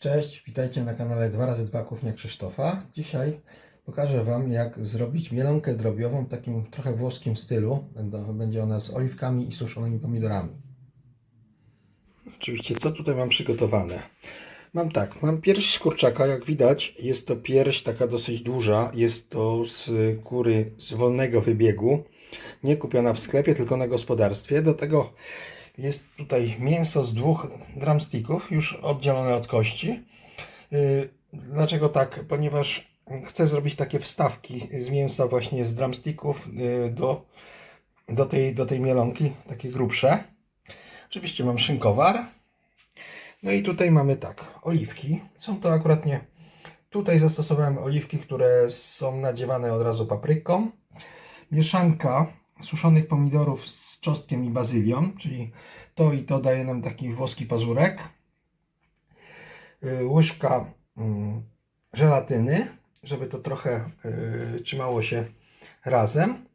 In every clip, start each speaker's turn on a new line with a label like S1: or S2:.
S1: Cześć, witajcie na kanale 2x2 Kuchnia Krzysztofa. Dzisiaj pokażę Wam jak zrobić mielonkę drobiową w takim trochę włoskim stylu. Będzie ona z oliwkami i suszonymi pomidorami. Oczywiście co tutaj mam przygotowane? Mam tak, mam pierś z kurczaka, jak widać jest to pierś taka dosyć duża, jest to z kury z wolnego wybiegu, nie kupiona w sklepie, tylko na gospodarstwie. Do tego jest tutaj mięso z dwóch drumsticków, już oddzielone od kości. Yy, Dlaczego tak? Ponieważ chcę zrobić takie wstawki z mięsa właśnie z drumsticków yy, do, do, tej, do tej mielonki, takie grubsze. Oczywiście mam szynkowar. No i tutaj mamy tak, oliwki. Są to akurat nie. Tutaj zastosowałem oliwki, które są nadziewane od razu papryką. Mieszanka suszonych pomidorów z czosnkiem i bazylią, czyli to i to daje nam taki włoski pazurek. Yy, Łyżka mm, żelatyny, żeby to trochę yy, trzymało się razem.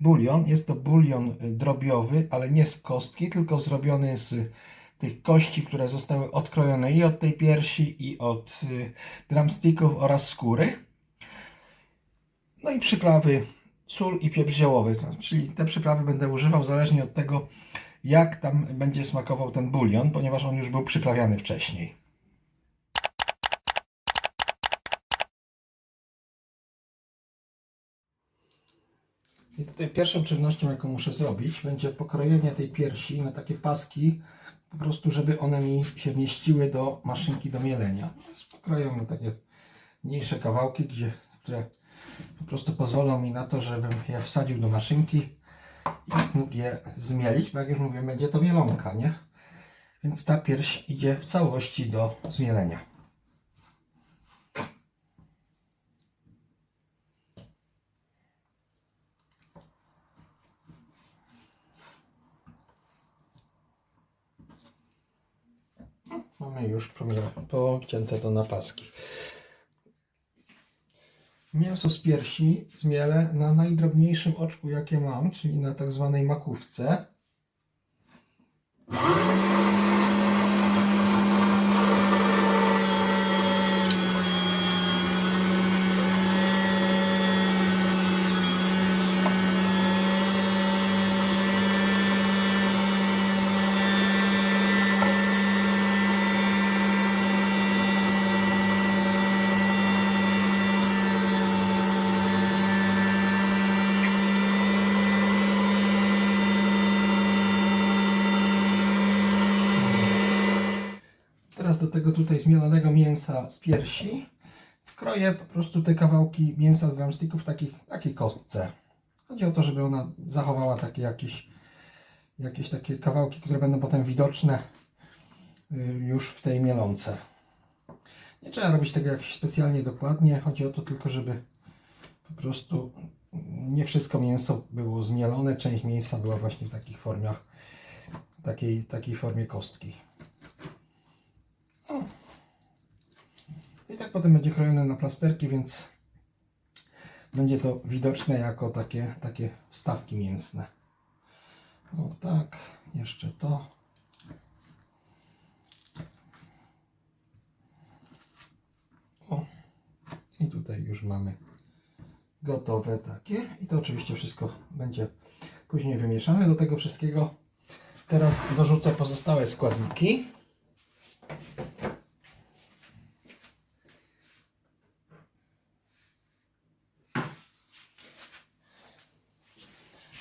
S1: Bulion, jest to bulion y, drobiowy, ale nie z kostki, tylko zrobiony z tych kości, które zostały odkrojone i od tej piersi, i od y, drumsticków oraz skóry. No i przyprawy sól i pieprz ziołowy, czyli te przyprawy będę używał zależnie od tego, jak tam będzie smakował ten bulion, ponieważ on już był przyprawiany wcześniej. I tutaj pierwszą czynnością, jaką muszę zrobić, będzie pokrojenie tej piersi na takie paski, po prostu, żeby one mi się mieściły do maszynki do mielenia. Pokroję na takie mniejsze kawałki, gdzie, które po prostu pozwolą mi na to, żebym je wsadził do maszynki i mógł je zmielić, bo jak już mówię, będzie to mielonka, nie? Więc ta pierś idzie w całości do zmielenia. Mamy już pocięte to na paski. Mięso z piersi zmielę na najdrobniejszym oczku, jakie mam, czyli na tak zwanej makówce. Teraz do tego tutaj zmielonego mięsa z piersi wkroję po prostu te kawałki mięsa z drumsticków w takich, takiej kostce. Chodzi o to, żeby ona zachowała takie jakieś, jakieś takie kawałki, które będą potem widoczne y, już w tej mielonce. Nie trzeba robić tego jakoś specjalnie dokładnie. Chodzi o to tylko, żeby po prostu nie wszystko mięso było zmielone. Część mięsa była właśnie w takich formach, takiej, takiej formie kostki. I tak potem będzie krojone na plasterki, więc będzie to widoczne jako takie, takie wstawki mięsne. O tak, jeszcze to. O, i tutaj już mamy gotowe takie. I to oczywiście wszystko będzie później wymieszane. Do tego wszystkiego teraz dorzucę pozostałe składniki.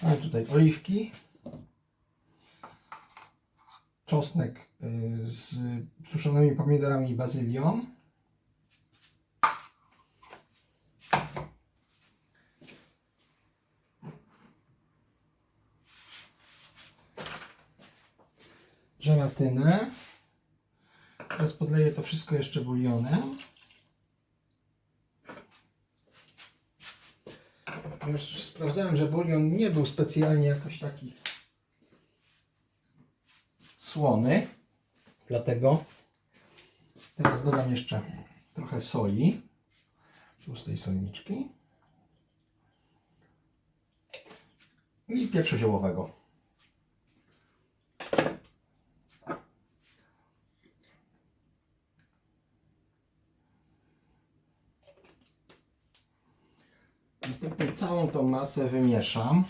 S1: Mamy tutaj oliwki, czosnek y, z suszonymi pomidorami i bazylią. Żelatynę. Teraz podleję to wszystko jeszcze bulionem. Już sprawdzałem, że bulion nie był specjalnie jakoś taki słony. Dlatego teraz dodam jeszcze trochę soli. Tłustej solniczki. I pieprzu ziołowego. Następnie całą tą masę wymieszam.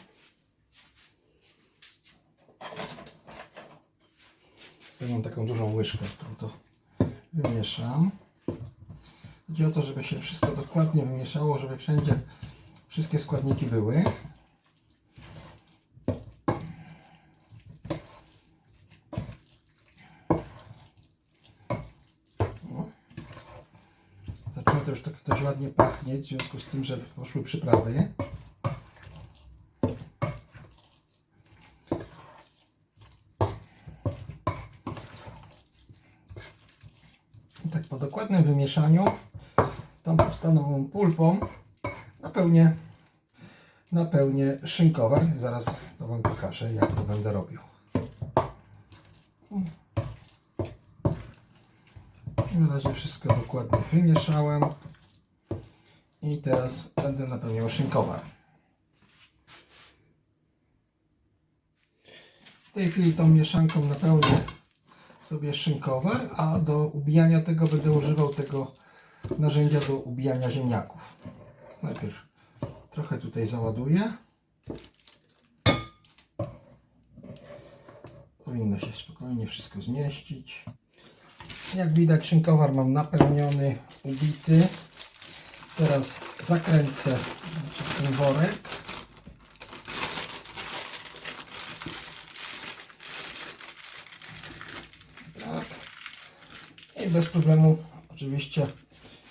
S1: Mam taką dużą łyżkę, którą to wymieszam. Chodzi o to, żeby się wszystko dokładnie wymieszało, żeby wszędzie wszystkie składniki były. O. Zaczyna to już tak dość ładnie pachnieć, w związku z tym, że poszły przyprawy. I tak po dokładnym wymieszaniu tą powstaną pulpą napełnię, napełnię szynkowar. Zaraz to Wam pokażę, jak to będę robił. Na razie wszystko dokładnie wymieszałem. I teraz będę napełniał szynkowar. W tej chwili tą mieszanką napełnię sobie szynkowar, a do ubijania tego będę używał tego narzędzia do ubijania ziemniaków. Najpierw trochę tutaj załaduję. Powinno się spokojnie wszystko zmieścić. Jak widać szynkowar mam napełniony, ubity. Teraz zakręcę ten worek. Tak. I bez problemu oczywiście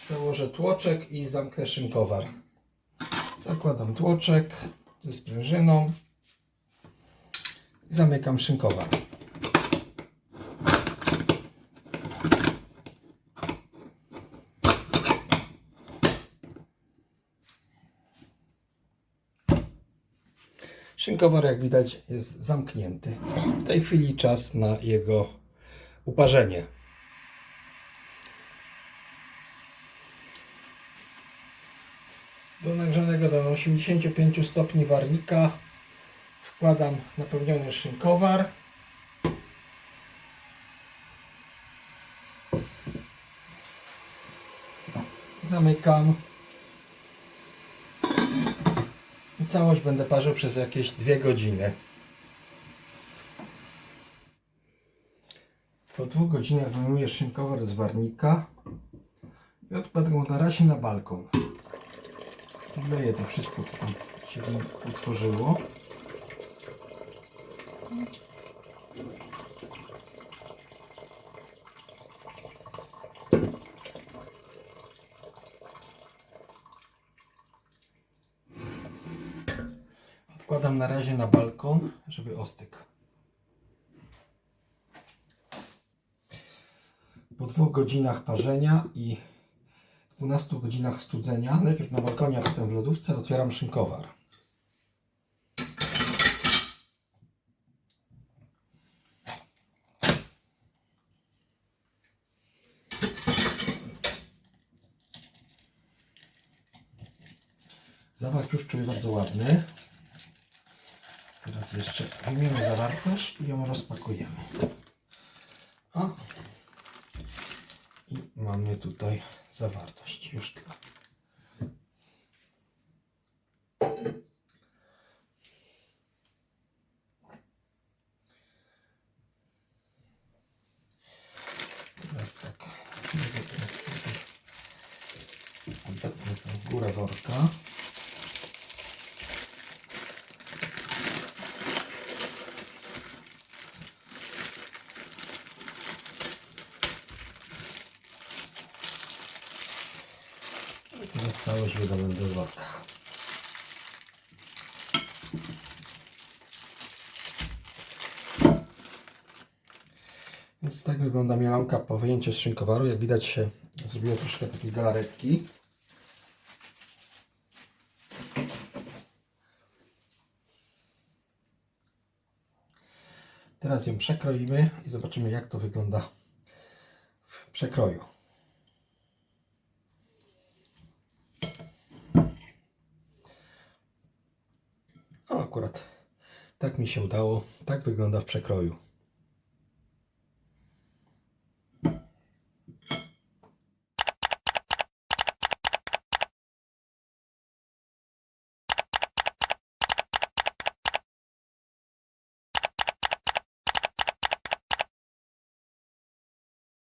S1: założę tłoczek i zamknę szynkowar. Zakładam tłoczek ze sprężyną. Zamykam szynkowar. Szynkowar, jak widać, jest zamknięty. W tej chwili czas na jego uparzenie. Do nagrzanego do 85 stopni warnika wkładam napełniony szynkowar. Zamykam. I całość będę parzył przez jakieś dwie godziny. Po dwóch godzinach wyjmuję szynkowar z warnika i odkładam na razie na balkon. Wleję to wszystko, co tam się utworzyło. Odkładam na razie na balkon, żeby ostygł. Po dwóch godzinach parzenia i 12 godzinach studzenia, najpierw na balkonie, a potem w lodówce, otwieram szynkowar. Zapach już czuję bardzo ładny. Teraz jeszcze wyjmiemy zawartość i ją rozpakujemy. O, i mamy tutaj zawartość już tyle. Teraz tak. Odetnę tą górę worka. I teraz całość wydamy do worka. Więc tak wygląda mielonka po wyjęciu z szynkowaru. Jak widać się zrobiło troszkę takiej galaretki. Teraz ją przekroimy i zobaczymy jak to wygląda w przekroju. O, akurat tak mi się udało. Tak wygląda w przekroju.